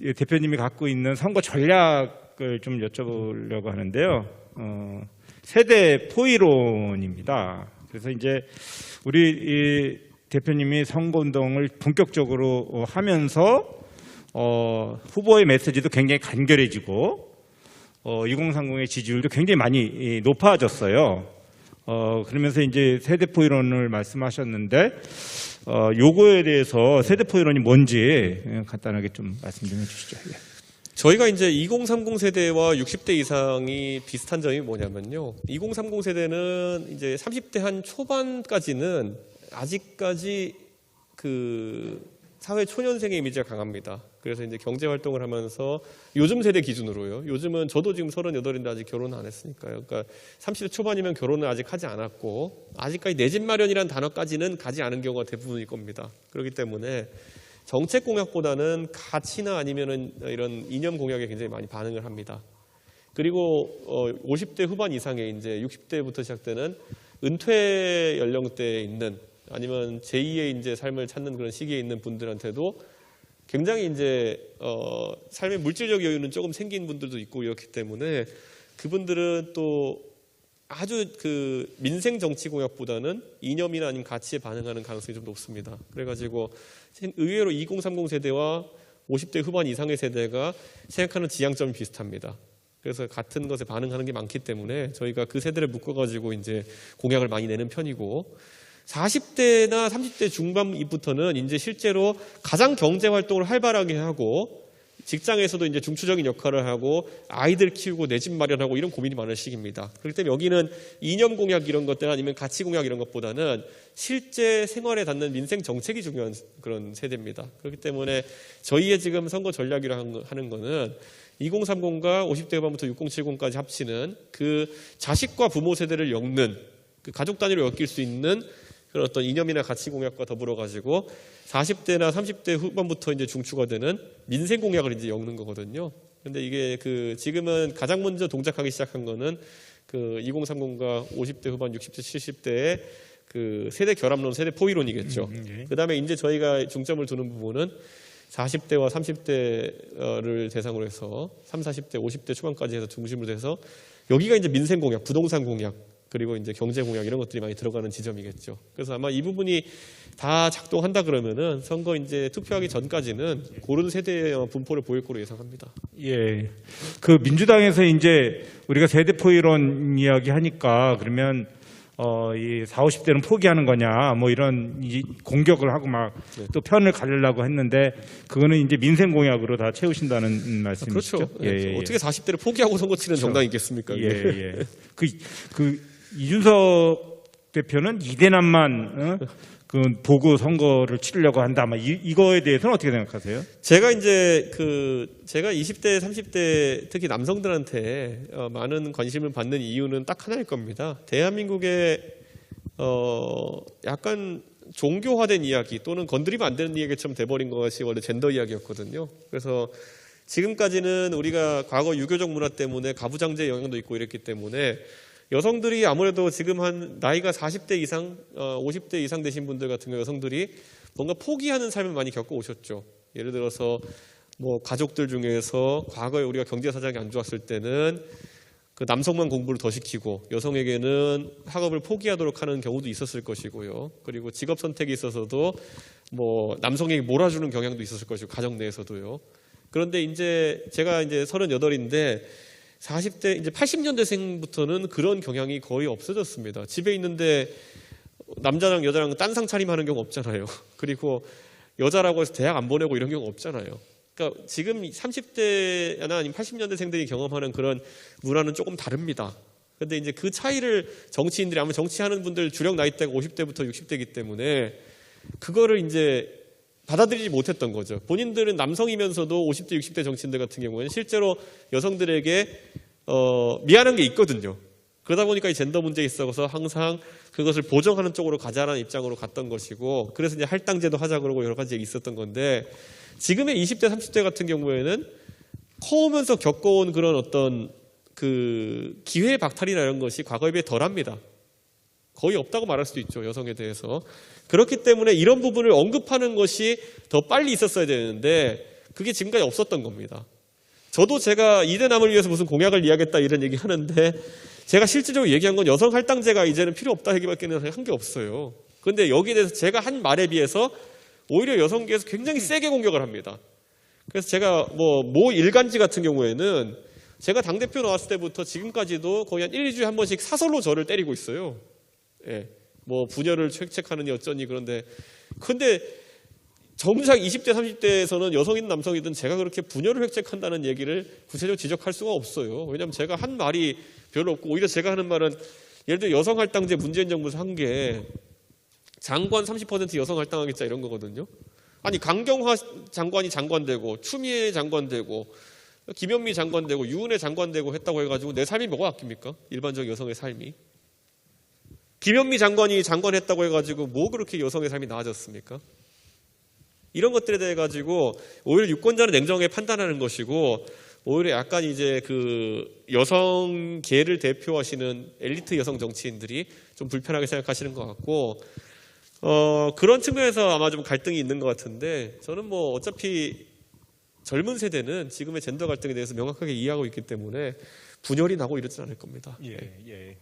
이 대표님이 갖고 있는 선거 전략을 좀 여쭤보려고 하는데요. 어, 세대 포이론입니다. 그래서 이제 우리 이 대표님이 선거운동을 본격적으로 어, 하면서 어, 후보의 메시지도 굉장히 간결해지고 어, 2030의 지지율도 굉장히 많이 이, 높아졌어요. 어, 그러면서 이제 세대포 이론을 말씀하셨는데 어, 요거에 대해서 세대포 이론이 뭔지 예, 간단하게 좀 말씀 좀 해주시죠. 예. 저희가 이제 2030 세대와 60대 이상이 비슷한 점이 뭐냐면요. 2030 세대는 이제 30대 한 초반까지는 아직까지 그 사회 초년생의 이미지가 강합니다. 그래서 이제 경제 활동을 하면서 요즘 세대 기준으로요. 요즘은 저도 지금 38인데 아직 결혼 안 했으니까요. 그러니까 30대 초반이면 결혼을 아직 하지 않았고 아직까지 내 집 마련이라는 단어까지는 가지 않은 경우가 대부분일 겁니다. 그렇기 때문에 정책 공약보다는 가치나 아니면은 이런 이념 공약에 굉장히 많이 반응을 합니다. 그리고 어 50대 후반 이상의 이제 60대부터 시작되는 은퇴 연령대에 있는 아니면 제2의 이제 삶을 찾는 그런 시기에 있는 분들한테도 굉장히 이제 어 삶의 물질적 여유는 조금 생긴 분들도 있고 이렇기 때문에 그분들은 또 아주 그 민생 정치 공약보다는 이념이나 아니면 가치에 반응하는 가능성이 좀 높습니다. 그래가지고 의외로 2030 세대와 50대 후반 이상의 세대가 생각하는 지향점이 비슷합니다. 그래서 같은 것에 반응하는 게 많기 때문에 저희가 그 세대를 묶어가지고 이제 공약을 많이 내는 편이고 40대나 30대 중반부터는 이제 실제로 가장 경제 활동을 활발하게 하고 직장에서도 이제 중추적인 역할을 하고 아이들 키우고 내 집 마련하고 이런 고민이 많은 시기입니다. 그렇기 때문에 여기는 이념 공약 이런 것들 아니면 가치 공약 이런 것보다는 실제 생활에 닿는 민생 정책이 중요한 그런 세대입니다. 그렇기 때문에 저희의 지금 선거 전략이라 하는 거는 2030과 50대 후반부터 6070까지 합치는 그 자식과 부모 세대를 엮는 그 가족 단위로 엮일 수 있는 그런 어떤 이념이나 가치 공약과 더불어 가지고 40대나 30대 후반부터 이제 중추가 되는 민생 공약을 이제 엮는 거거든요. 근데 이게 그 지금은 가장 먼저 동작하기 시작한 거는 그 2030과 50대 후반 60대 70대의 그 세대 결합론, 세대 포위론이겠죠. 음, 예. 그다음에 이제 저희가 중점을 두는 부분은 40대와 30대를 대상으로 해서 3, 40대, 50대 초반까지 해서 중심으로 해서 여기가 이제 민생 공약, 부동산 공약, 그리고 이제 경제 공약 이런 것들이 많이 들어가는 지점이겠죠. 그래서 아마 이 부분이 다 작동한다 그러면은 선거 이제 투표하기 전까지는 그런 세대의 분포를 보일 거로 예상합니다. 예. 그 민주당에서 이제 우리가 세대포 이론 이야기 하니까 그러면 어, 이 4, 50대는 포기하는 거냐, 뭐 이런 이 공격을 하고 막 네. 또 편을 가르려고 했는데 그거는 이제 민생 공약으로 다 채우신다는 말씀이시죠? 그렇죠. 예, 예, 예, 예. 어떻게 40대를 포기하고 선거 치는 정당이 있겠습니까? 예, 예. 그, 그, 이준석 대표는 이대남만, 어? 그, 보고 선거를 치르려고 한다. 막 이, 이거에 대해서는 어떻게 생각하세요? 제가 이제 그 제가 20대, 30대 특히 남성들한테 어, 많은 관심을 받는 이유는 딱 하나일 겁니다. 대한민국의 어 약간 종교화된 이야기 또는 건드리면 안 되는 이야기처럼 돼버린 것이 원래 젠더 이야기였거든요. 그래서 지금까지는 우리가 과거 유교적 문화 때문에 가부장제 영향도 있고 이랬기 때문에 여성들이 아무래도 지금 한 나이가 40대 이상, 어, 50대 이상 되신 분들 같은 경우 여성들이 뭔가 포기하는 삶을 많이 겪어 오셨죠. 예를 들어서 뭐 가족들 중에서 과거에 우리가 경제 사정이 안 좋았을 때는 그 남성만 공부를 더 시키고 여성에게는 학업을 포기하도록 하는 경우도 있었을 것이고요. 그리고 직업 선택에 있어서도 뭐 남성에게 몰아주는 경향도 있었을 것이고 가정 내에서도요. 그런데 이제 제가 이제 38인데 40대 이제 80년대생부터는 그런 경향이 거의 없어졌습니다. 집에 있는데 남자랑 여자랑 딴상 차림하는 경우 없잖아요. 그리고 여자라고 해서 대학 안 보내고 이런 경우 없잖아요. 그러니까 지금 30대나 아니면 80년대생들이 경험하는 그런 문화는 조금 다릅니다. 근데 이제 그 차이를 정치인들이 아마 정치하는 분들 주력 나이대가 50대부터 60대이기 때문에 그거를 이제 받아들이지 못했던 거죠. 본인들은 남성이면서도 50대, 60대 정치인들 같은 경우에는 실제로 여성들에게 어, 미안한 게 있거든요. 그러다 보니까 이 젠더 문제에 있어서 항상 그것을 보정하는 쪽으로 가자라는 입장으로 갔던 것이고 그래서 이제 할당제도 하자 그러고 여러 가지 있었던 건데 지금의 20대, 30대 같은 경우에는 커오면서 겪어온 그런 어떤 그 기회 박탈이나 이런 것이 과거에 비해 덜합니다. 거의 없다고 말할 수도 있죠. 여성에 대해서. 그렇기 때문에 이런 부분을 언급하는 것이 더 빨리 있었어야 되는데 그게 지금까지 없었던 겁니다. 저도 제가 이대남을 위해서 무슨 공약을 이야기했다 이런 얘기 하는데 제가 실질적으로 얘기한 건 여성 할당제가 이제는 필요 없다 얘기밖에 한 게 없어요. 그런데 여기에 대해서 제가 한 말에 비해서 오히려 여성계에서 굉장히 세게 공격을 합니다. 그래서 제가 뭐 모 일간지 같은 경우에는 제가 당대표 나왔을 때부터 지금까지도 거의 한 1, 2주에 한 번씩 사설로 저를 때리고 있어요. 예. 뭐 분열을 책책하느니 어쩌니 그런데 근데 정작 20대 30대에서는 여성이든 남성이든 제가 그렇게 분열을 획책한다는 얘기를 구체적으로 지적할 수가 없어요. 왜냐하면 제가 한 말이 별로 없고 오히려 제가 하는 말은 예를 들어 여성 할당제 문재인 정부에서 한 게 장관 30% 여성 할당하겠자 이런 거거든요. 아니 강경화 장관이 장관되고 추미애 장관되고 김현미 장관되고 유은혜 장관되고 했다고 해가지고 내 삶이 뭐가 바뀝니까? 일반적 여성의 삶이. 김현미 장관이 장관했다고 해가지고 뭐 그렇게 여성의 삶이 나아졌습니까? 이런 것들에 대해 가지고 오히려 유권자는 냉정하게 판단하는 것이고 오히려 약간 이제 그 여성계를 대표하시는 엘리트 여성 정치인들이 좀 불편하게 생각하시는 것 같고 어 그런 측면에서 아마 좀 갈등이 있는 것 같은데 저는 뭐 어차피 젊은 세대는 지금의 젠더 갈등에 대해서 명확하게 이해하고 있기 때문에 분열이 나고 이러진 않을 겁니다. 예, 예.